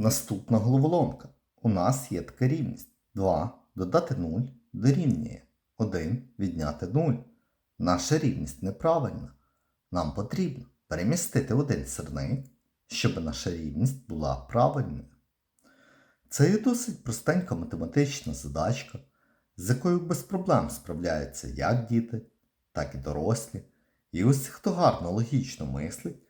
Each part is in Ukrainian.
Наступна головоломка. У нас є така рівність. 2 додати 0 дорівнює 1 відняти 0. Наша рівність неправильна. Нам потрібно перемістити один сирник, щоб наша рівність була правильною. Це є досить простенька математична задачка, з якою без проблем справляються як діти, так і дорослі. І ось хто гарно логічно мислить,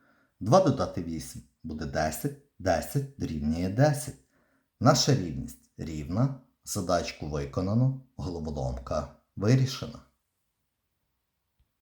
2 додати 8 буде 10, 10 дорівнює 10. Наша рівність рівна, задачку виконано, головоломка вирішена.